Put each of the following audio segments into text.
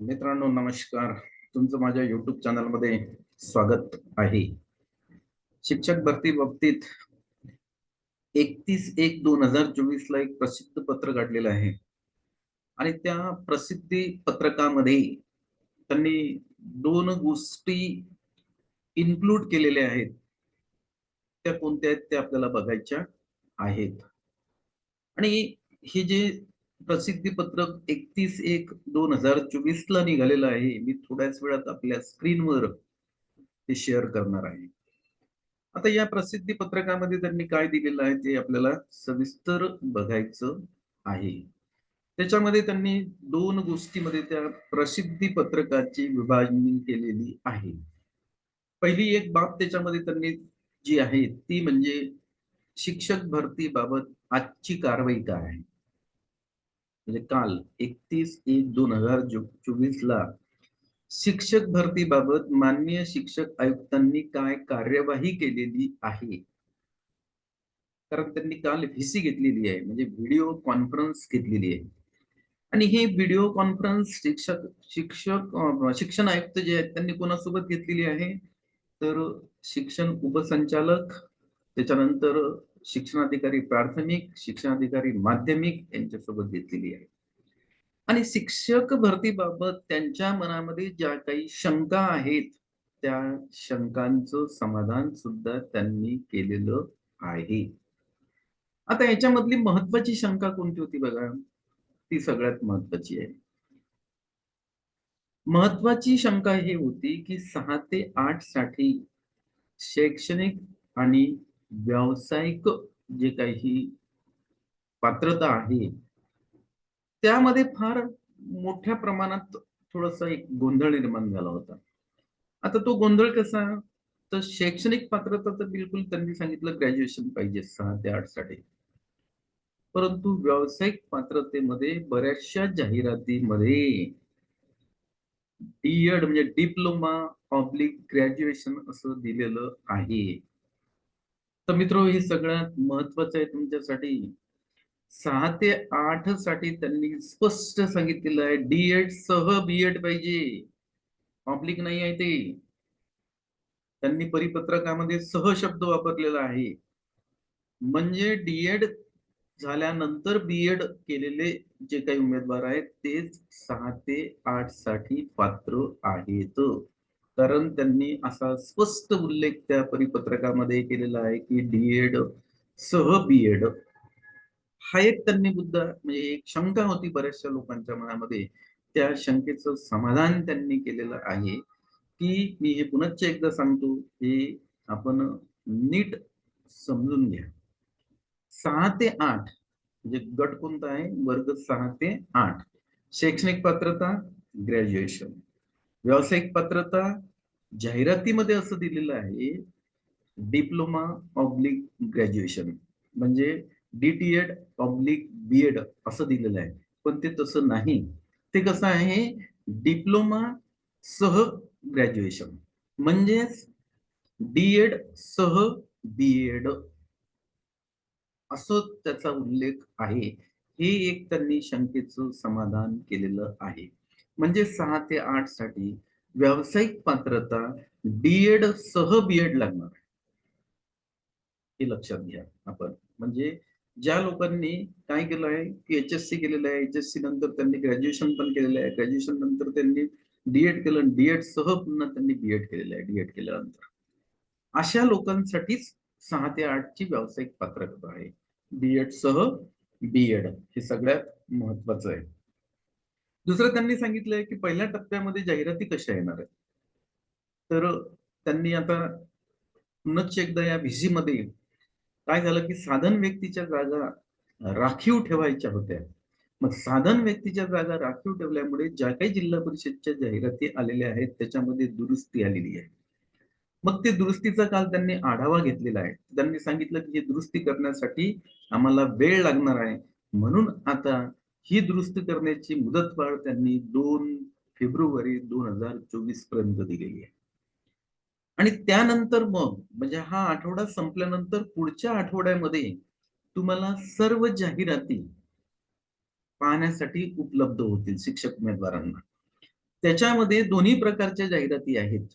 मित्रांनो नमस्कार. तुमचं माझ्या युट्यूब चॅनलमध्ये स्वागत आहे. शिक्षक भरती बाबतीत एकतीस एक दोन हजार चोवीस ला एक प्रसिद्ध पत्र काढलेलं आहे. आणि त्या प्रसिद्धी पत्रकामध्ये त्यांनी दोन गोष्टी इन्क्लूड केलेल्या आहेत. त्या कोणत्या आहेत त्या आपल्याला बघायच्या आहेत. आणि हे जे प्रसिद्धी पत्रक एकतीस एक दोन हजार चोवीस ला निघालेलं आहे. मी थोड्याच वेळात आपल्या स्क्रीनवर ते शेअर करणार आहे. आता या प्रसिद्धी पत्रकामध्ये त्यांनी काय दिलेलं आहे ते आपल्याला सविस्तर बघायचं आहे. त्याच्यामध्ये त्यांनी दोन गोष्टीमध्ये त्या प्रसिद्धी पत्रकाची विभाजनी केलेली आहे. पहिली एक बाब त्याच्यामध्ये त्यांनी जी आहे ती म्हणजे शिक्षक भरती बाबत आजची कारवाई काय आहे? म्हणजे काल एकतीस एक दोन हजार चोवीस ला शिक्षक भरतीबाबत माननीय शिक्षक आयुक्तांनी काय कार्यवाही केलेली आहे? कारण त्यांनी काल व्हीसी घेतलेली आहे म्हणजे व्हिडिओ कॉन्फरन्स घेतलेली आहे. आणि हे व्हिडिओ कॉन्फरन्स शिक्षक शिक्षक शिक्षण आयुक्त जे आहेत त्यांनी कोणासोबत घेतलेली आहे? तर शिक्षण उपसंचालक त्याच्यानंतर शिक्षणाधिकारी प्राथमिक शिक्षणाधिकारी माध्यमिक यांच्यासोबत घेतलेली आहे. आणि शिक्षक भरतीबाबत त्यांच्या मनामध्ये ज्या काही शंका आहेत त्या शंकांचं समाधान सुद्धा त्यांनी केलेलं आहे. आता याच्यामधली महत्वाची शंका कोणती होती बघा? ती सगळ्यात महत्वाची आहे. महत्वाची शंका ही होती की सहा ते आठसाठी शैक्षणिक आणि व्यावसायिक जे काही पात्रता आहे त्यामध्ये फार मोठ्या प्रमाणात थोडासा एक गोंधळ निर्माण झाला होता. आता तो गोंधळ कसा? तर शैक्षणिक पात्रता तर बिलकुल त्यांनी सांगितलं ग्रॅज्युएशन पाहिजे सहा ते आठसाठी. परंतु व्यावसायिक पात्रतेमध्ये बऱ्याचशा जाहिरातीमध्ये डीएड म्हणजे डिप्लोमा पब्लिक ग्रॅज्युएशन असं दिलेलं आहे. तर मित्र हे सगळ्यात महत्वाचं आहे तुमच्यासाठी. सहा ते आठसाठी त्यांनी स्पष्ट सांगितलेलं आहे. डीएड सह बीएड पाहिजे. पब्लिक नाही आहे ते. त्यांनी परिपत्रकामध्ये सह शब्द वापरलेला आहे. म्हणजे डीएड झाल्यानंतर बीएड केलेले जे काही उमेदवार आहेत तेच सहा ते आठसाठी पात्र आहेत. कारण त्यांनी असा स्पष्ट उल्लेख त्या परिपत्रकामध्ये केलेला आहे की डीएड सह बीएड हा एक त्यांनी मुद्दा म्हणजे एक शंका होती बऱ्याचशा लोकांच्या मनामध्ये. त्या शंकेचं समाधान त्यांनी केलेलं आहे की मी हे पुनश्च एकदा सांगतो हे आपण नीट समजून घ्या. सहा ते आठ म्हणजे गट कोणता आहे? वर्ग सहा ते आठ. शैक्षणिक पात्रता ग्रॅज्युएशन. व्यावसायिक पात्रता जाहिरातीमध्ये असं दिलेलं आहे डिप्लोमा ऑब्लिक ग्रॅज्युएशन. म्हणजे डीटीएड पब्लिक बीएड असं दिलेलं आहे. पण ते तसं नाही. ते कसं आहे डिप्लोमा सह ग्रॅज्युएशन. म्हणजेच डीएड सह बीएड असं त्याचा उल्लेख आहे. हे एक त्यांनी शंकेचं समाधान केलेलं आहे. म्हणजे सहा ते आठसाठी व्यावसायिक पात्रता डीएड सह बीएड लागणार. हे लक्षात घ्या आपण. म्हणजे ज्या लोकांनी काय केलं आहे? की एच एस सी केलेलं आहे. एच एस सी नंतर त्यांनी ग्रॅज्युएशन पण केलेलं आहे. ग्रॅज्युएशन नंतर त्यांनी डीएड केलं डीएड सह पुन्हा त्यांनी बीएड केलेलं आहे. डीएड केल्यानंतर. अशा लोकांसाठीच सहा ते आठ ची व्यावसायिक पात्रता आहे. डीएड सह बीएड हे सगळ्यात महत्वाचं आहे. दुसरं त्यांनी सांगितलंय की पहिल्या टप्प्यामध्ये जाहिराती कशा येणार आहेत? तर त्यांनी आता पुनश्च एकदा या व्हीसी मध्ये काय झालं की साधन व्यक्तीच्या जागा राखीव ठेवायच्या होत्या. मग साधन व्यक्तीच्या जागा राखीव ठेवल्यामुळे ज्या काही जिल्हा परिषदच्या जाहिराती आलेल्या आहेत त्याच्यामध्ये दुरुस्ती आलेली आहे. मग ते दुरुस्तीचा काल त्यांनी आढावा घेतलेला आहे. त्यांनी सांगितलं की हे दुरुस्ती करण्यासाठी आम्हाला वेळ लागणार आहे. म्हणून आता ही दुरुस्त करण्याची मुदतवाढ त्यांनी दोन फेब्रुवारी दोन हजार चोवीसपर्यंत दिलेली आहे. आणि त्यानंतर मग म्हणजे हा आठवडा संपल्यानंतर पुढच्या आठवड्यामध्ये तुम्हाला सर्व जाहिराती पाहण्यासाठी उपलब्ध होतील शिक्षक उमेदवारांना. त्याच्यामध्ये दोन्ही प्रकारच्या जाहिराती आहेत.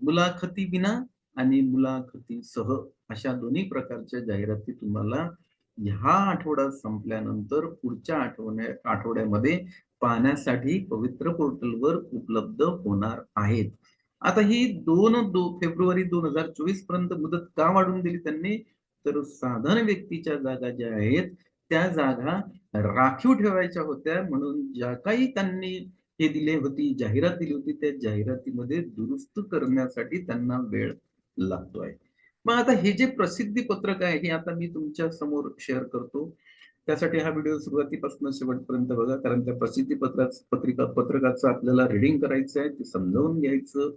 मुलाखती विना आणि मुलाखती सह अशा दोन्ही प्रकारच्या जाहिराती तुम्हाला ह्या आठवडा संपल्यानंतर पुढच्या आठवड्या आठवड्यामध्ये पाण्यासाठी पवित्र पोर्टलवर उपलब्ध होणार आहेत. आता ही दोन दो फेब्रुवारी दोन हजार चोवीसपर्यंत मुदत का वाढवून दिली त्यांनी? तर साधारण व्यक्तीच्या जागा ज्या आहेत त्या जागा राखीव ठेवायच्या होत्या. म्हणून ज्या काही त्यांनी हे दिले होती जाहिरात दिली होती त्या जाहिरातीमध्ये दुरुस्त करण्यासाठी त्यांना वेळ लागतोय. मग आता हे जे प्रसिद्धी पत्रक आहे हे आता मी तुमच्यासमोर शेअर करतो. त्यासाठी हा व्हिडिओ सुरुवातीपासून शेवटपर्यंत बघा कारण त्या प्रसिद्धी पत्रा पत्रिका पत्रकाचं आपल्याला रिडिंग करायचं आहे ते समजावून घ्यायचं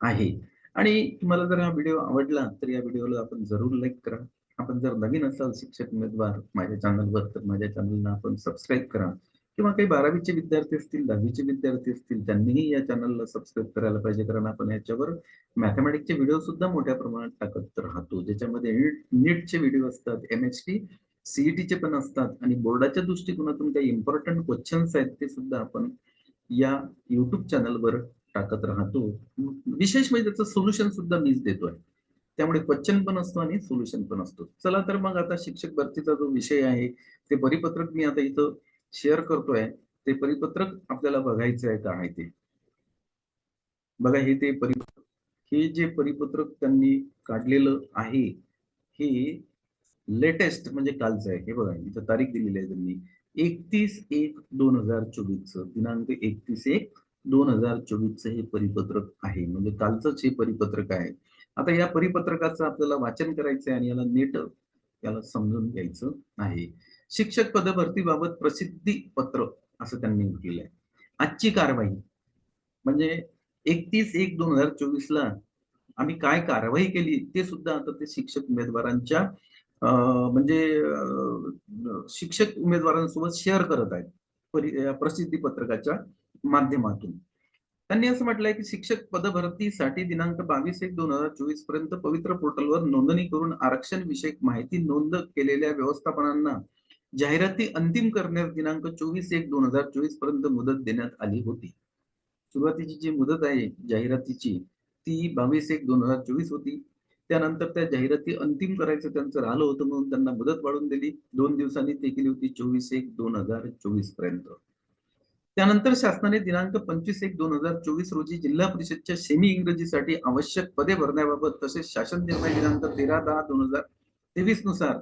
आहे. आणि तुम्हाला जर हा व्हिडिओ आवडला तर या व्हिडिओला आपण जरूर लाईक करा. आपण जर नवीन असाल शिक्षक उमेदवार माझ्या चॅनलवर तर माझ्या चॅनलला आपण सबस्क्राईब करा. किंवा काही बारावीचे विद्यार्थी असतील दहावीचे विद्यार्थी असतील त्यांनीही या चॅनलला सबस्क्राईब करायला पाहिजे. कारण आपण याच्यावर मॅथमॅटिक्सचे व्हिडिओ सुद्धा मोठ्या प्रमाणात टाकत राहतो. ज्याच्यामध्ये नीटचे व्हिडिओ असतात एम एच टी सीईटीचे पण असतात आणि बोर्डाच्या दृष्टिकोनातून काही इम्पॉर्टंट क्वेश्चन्स आहेत ते सुद्धा आपण या युट्यूब चॅनलवर टाकत राहतो. विशेष म्हणजे त्याचं सोल्युशन सुद्धा मीच देतोय त्यामुळे क्वेश्चन पण असतो आणि सोल्युशन पण असतो. चला तर मग आता शिक्षक भरतीचा जो विषय आहे ते परिपत्रक मी आता इथं शेअर करतोय ते परिपत्रक आपल्याला बघायचं आहे का आहे ते. बघा हे ते परिपत्रक. हे जे परिपत्रक त्यांनी काढलेलं आहे हे लेटेस्ट म्हणजे कालचं आहे. हे बघा इथं तारीख दिलेली आहे त्यांनी. एकतीस एक दोन हजार चोवीस दिनांक एकतीस एक दोन हजार चोवीस हे परिपत्रक आहे. म्हणजे कालचंच हे परिपत्रक आहे. आता या परिपत्रकाचं आपल्याला वाचन करायचं आहे आणि याला नेट याला समजून घ्यायचं आहे. शिक्षक पदभरतीबाबत प्रसिद्धी पत्र असं त्यांनी म्हटलेलं आहे. आजची कारवाई म्हणजे एकतीस एक दोन हजार चोवीस ला आम्ही काय कारवाई केली ते सुद्धा आता ते शिक्षक उमेदवारांच्या म्हणजे शिक्षक उमेदवारांसोबत शेअर करत आहेत प्रसिद्धी पत्रकाच्या माध्यमातून. त्यांनी असं म्हटलंय की शिक्षक पदभरतीसाठी दिनांक बावीस एक दोन हजार चोवीसपर्यंत पवित्र पोर्टलवर नोंदणी करून आरक्षण विषयक माहिती नोंद केलेल्या व्यवस्थापनांना जाहिराती अंतिम करण्यास दिनांक चोवीस एक दोन हजार चोवीसपर्यंत मुदत देण्यात आली होती. सुरुवातीची जी मुदत आहे जाहिरातीची ती बावीस एक दोन हजार चोवीस होती. त्यानंतर त्या जाहिराती अंतिम करायचं त्यांचं राहिलं होतं म्हणून त्यांना मुदत वाढून दिली. दोन दिवसांनी ते केली होती चोवीस एक दोन हजार चोवीसपर्यंत. त्यानंतर शासनाने दिनांक पंचवीस एक दोन हजार चोवीस रोजी जिल्हा परिषदच्या सेमी इंग्रजीसाठी आवश्यक पदे भरण्याबाबत तसेच शासन निर्णय दिनांक तेरा दहा दोन हजार तेवीसनुसार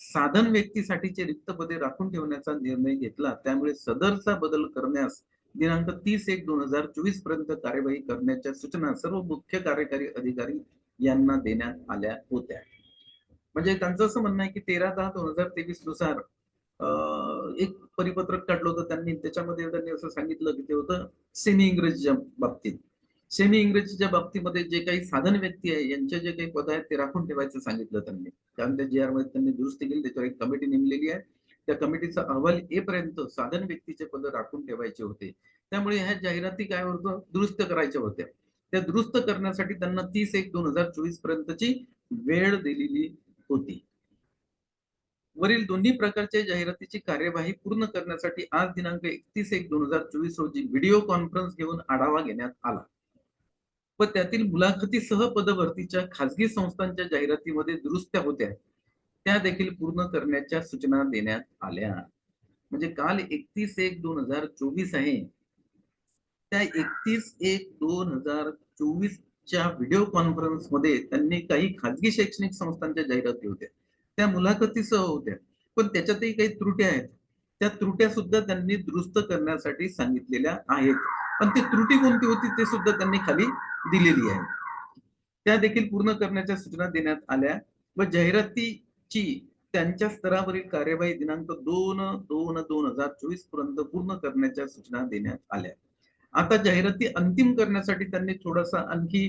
साधन व्यक्तीसाठीचे रिक्त पदे राखून ठेवण्याचा निर्णय घेतला. त्यामुळे सदरचा बदल करण्यास दिनांक तीस एक दोन हजार चोवीसपर्यंत कार्यवाही करण्याच्या सूचना सर्व मुख्य कार्यकारी अधिकारी यांना देण्यात आल्या होत्या. म्हणजे त्यांचं असं म्हणणं आहे की तेरा दहा दोन हजार तेवीसनुसार एक परिपत्रक काढलं होतं त्यांनी. त्याच्यामध्ये त्यांनी असं सांगितलं की ते होतं सेमी इंग्रजीच्या बाबतीत. सेमी इंग्रजीच्या बाबतीमध्ये जे काही साधन व्यक्ती आहे यांचे जे काही पद आहेत ते राखून ठेवायचं सांगितलं त्यांनी. कारण त्या जी आरमध्ये त्यांनी दुरुस्ती केली त्याच्यावर एक कमिटी नेमलेली आहे. त्या कमिटीचा अहवाल येपर्यंत साधन व्यक्तीचे पद राखून ठेवायचे होते. त्यामुळे ह्या जाहिराती काय होतं? दुरुस्त करायच्या होत्या. त्या दुरुस्त करण्यासाठी त्यांना तीस एक दोन हजार चोवीस पर्यंतची वेळ दिलेली होती. वरील दोन्ही प्रकारच्या जाहिरातीची कार्यवाही पूर्ण करण्यासाठी आज दिनांक एकतीस एक दोन हजार चोवीस रोजी व्हिडिओ कॉन्फरन्स घेऊन आढावा घेण्यात आला. व त्यातील मुलाखतीसह पदभरतीच्या खासगी संस्थांच्या जाहिरातीमध्ये दुरुस्त्या होत्या. त्या देखील पूर्ण करण्याच्या सूचना देण्यात आल्या. म्हणजे काल एकतीस एक दोन हजार चोवीस आहे. त्या एकतीस एक दोन हजार चोवीस च्या व्हिडिओ कॉन्फरन्समध्ये त्यांनी काही खाजगी शैक्षणिक संस्थांच्या जाहिराती होत्या. त्या मुलाखतीसह होत्या. पण त्याच्यातही काही त्रुट्या आहेत. त्या त्रुट्या सुद्धा त्यांनी दुरुस्त करण्यासाठी सांगितलेल्या आहेत. पण ती त्रुटी कोणती होती ते सुद्धा त्यांनी खाली दिलेली आहे. त्या देखील पूर्ण करण्याच्या सूचना देण्यात आल्या. व जाहिरातीची त्यांच्या स्तरावरील कार्यवाही दिनांक दोन दोन दोन हजार चोवीसपर्यंत पूर्ण करण्याच्या सूचना देण्यात आल्या. आता जाहिराती अंतिम करण्यासाठी त्यांनी थोडासा आणखी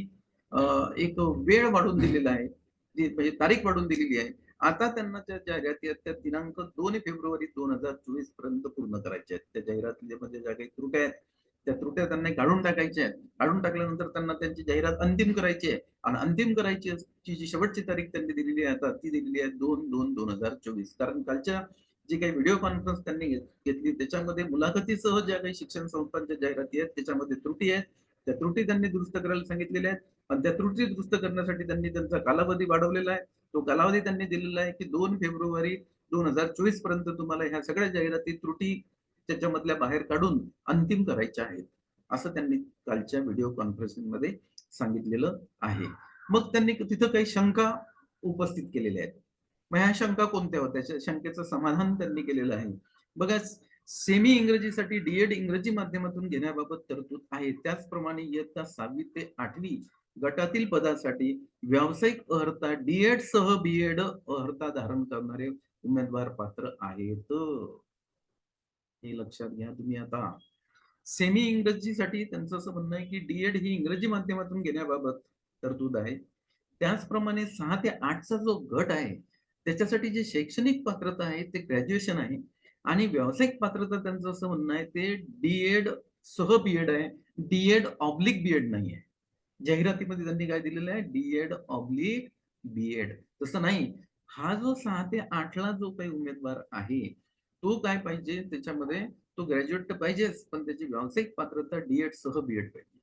एक वेळ वाढून दिलेला आहे. म्हणजे तारीख वाढून दिलेली आहे. आता त्यांना त्या जाहिराती आहेत त्या दिनांक दोन फेब्रुवारी दोन हजार चोवीसपर्यंत पूर्ण करायच्या आहेत. त्या जाहिरातीमध्ये ज्या काही त्रुट्या आहेत त्या त्रुट्या त्यांना काढून टाकायच्या आहेत. काढून टाकल्यानंतर त्यांना त्यांची जाहिरात अंतिम करायची आहे. आणि अंतिम करायची जी शेवटची तारीख त्यांनी दिलेली आहे आता ती दिलेली आहे दोन दोन दोन हजार चोवीस. कारण कालच्या जी काही व्हिडिओ कॉन्फरन्स त्यांनी घेतली त्याच्यामध्ये मुलाखतीसह ज्या काही शिक्षण संस्थांच्या जाहिराती आहेत त्याच्यामध्ये त्रुटी आहेत. त्या त्रुटी त्यांनी दुरुस्त करायला सांगितलेल्या आहेत. आणि त्या त्रुटी दुरुस्त करण्यासाठी त्यांनी त्यांचा कालावधी वाढवलेला आहे. तो कालावधी त्यांनी दिलेला आहे की दोन फेब्रुवारी दोन हजार चोवीसपर्यंत तुम्हाला ह्या सगळ्या जाहिराती त्रुटी त्याच्यामधल्या बाहेर काढून अंतिम करायच्या आहेत असं त्यांनी कालच्या व्हिडिओ कॉन्फरन्सिंगमध्ये सांगितलेलं आहे. मग त्यांनी तिथं काही शंका उपस्थित केलेल्या आहेत. मग ह्या शंका कोणत्या होत्या? शंकेचं समाधान त्यांनी केलेलं आहे. बघा सेमी इंग्रजीसाठी डीएड इंग्रजी माध्यमातून घेण्याबाबत तरतूद आहे. त्याचप्रमाणे इयत्ता सहावी ते आठवी गटातील पदासाठी व्यावसायिक अर्हता डीएड सह बीएड अर्हता धारण करणारे उमेदवार पात्र आहेत. हे लक्षात घ्या. तुम्ही आता सेमी इंग्रजीसाठी त्यांचं असं म्हणणं आहे की डीएड ही इंग्रजी माध्यमातून घेण्याबाबत तरतूद आहे. त्याचप्रमाणे सहा ते आठचा जो गट आहे त्याच्यासाठी जे शैक्षणिक पात्रता आहे ते ग्रॅज्युएशन आहे. आणि व्यावसायिक पात्रता त्यांचं असं म्हणणं आहे ते डीएड सह बीएड आहे. डीएड ऑब्लिक बीएड नाही आहे जाहिरातीमध्ये त्यांनी काय दिलेलं आहे? डीएड ऑब्लिक बीएड तसं नाही. हा जो सहा ते आठला जो काही उमेदवार आहे तो काय पाहिजे त्याच्यामध्ये? तो ग्रॅज्युएट तर पाहिजेच पण त्याची व्यावसायिक पात्रता डीएड सह बीएड पाहिजे.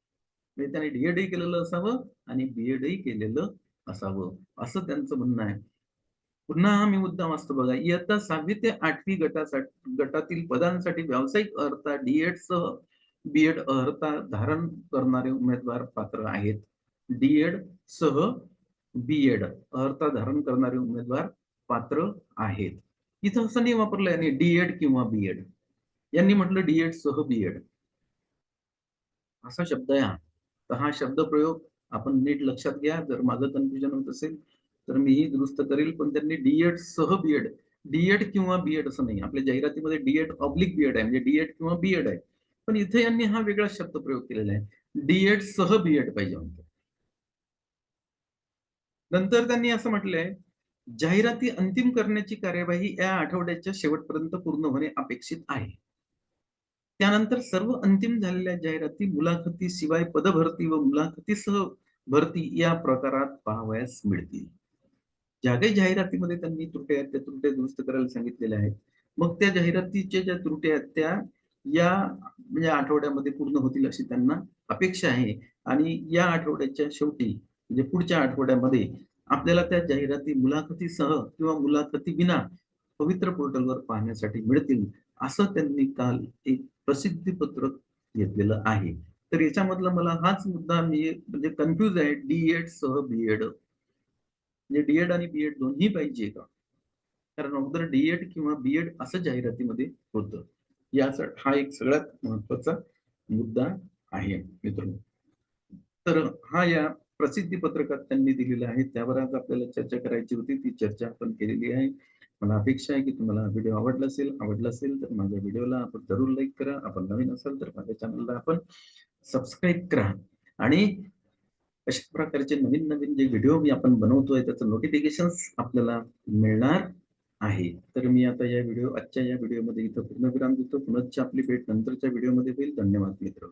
म्हणजे त्याने डीएडही केलेलं असावं आणि बीएडही केलेलं असावं. असं त्यांचं म्हणणं आहे. पुन्हा हा मी मुद्दा वाचतो बघा इयत्ता सहावी ते आठवी गटासाठी गटातील पदांसाठी व्यावसायिक अर्हता डीएड सह बीएड अर्हता धारण करणारे उमेदवार पात्र आहेत. डीएड सह बीएड अर्हता धारण करणारे उमेदवार पात्र आहेत. इथं असं नाही वापरलं यांनी डीएड किंवा बीएड यांनी म्हटलं डीएड सह बीएड असा शब्द आहे हा. तर हा शब्द प्रयोग आपण नीट लक्षात घ्या. जर माझं कन्फ्युजन होत असेल तर मीही दुरुस्त करेल. पण त्यांनी डीएड सह बीएड डीएड किंवा बीएड असं नाही. आपल्या जाहिरातीमध्ये डीएड ऑब्लिक बीएड आहे. म्हणजे डीएड किंवा बीएड आहे. पण इथे यांनी हा वेगळा शब्द प्रयोग केलेला आहे. डीएड सह बीएड पाहिजे म्हणतो नंतर त्यांनी असं म्हटलंय जाहिराती अंतिम करण्याची कार्यवाही या आठवड्याच्या शेवटपर्यंत पूर्ण होणे अपेक्षित आहे. त्यानंतर सर्व अंतिम झालेल्या जाहिराती मुलाखती शिवाय पदभरती व मुलाखतीसह भरती या प्रकारात पाहावयास मिळतील. ज्या काही जाहिरातीमध्ये त्यांनी त्रुट्या आहेत त्या त्रुट्या दुरुस्त करायला सांगितलेल्या आहेत. मग त्या जाहिरातीच्या ज्या त्रुट्या आहेत त्या या म्हणजे आठवड्यामध्ये पूर्ण होतील अशी त्यांना अपेक्षा आहे. आणि या आठवड्याच्या शेवटी म्हणजे पुढच्या आठवड्यामध्ये आपल्याला त्या जाहिराती मुलाखतीसह किंवा मुलाखती विना पवित्र पोर्टलवर पाहण्यासाठी मिळतील असं त्यांनी काल एक प्रसिद्धी पत्रक घेतलेलं आहे. तर याच्यामधला मला हाच मुद्दा मी म्हणजे कन्फ्युज आहे. डीएड सह बीएड म्हणजे डीएड आणि बीएड दोन्ही पाहिजे का? कारण अगोदर डीएड किंवा बीएड असं जाहिरातीमध्ये होतं. याचा हा एक सगळ्यात महत्त्वाचा मुद्दा आहे मित्रांनो. तर हा या प्रसिद्धी पत्रकात त्यांनी दिलेलं आहे. त्यावर आज आपल्याला चर्चा करायची होती. ती चर्चा आपण केलेली आहे. मला अपेक्षा आहे की तुम्हाला व्हिडिओ आवडला असेल आवडला असेल तर माझ्या व्हिडिओला आपण जरूर लाईक करा. आपण नवीन असाल तर माझ्या चॅनलला आपण सबस्क्राईब करा. आणि अशा प्रकारचे नवीन नवीन जे व्हिडिओ मी आपण बनवतोय त्याचं नोटिफिकेशन आपल्याला मिळणार आहे. तर मी आता या व्हिडिओ आजच्या या व्हिडिओमध्ये इथं पूर्णविराम देतो. पुनश्च आपली भेट नंतरच्या व्हिडिओमध्ये होईल. धन्यवाद मित्र.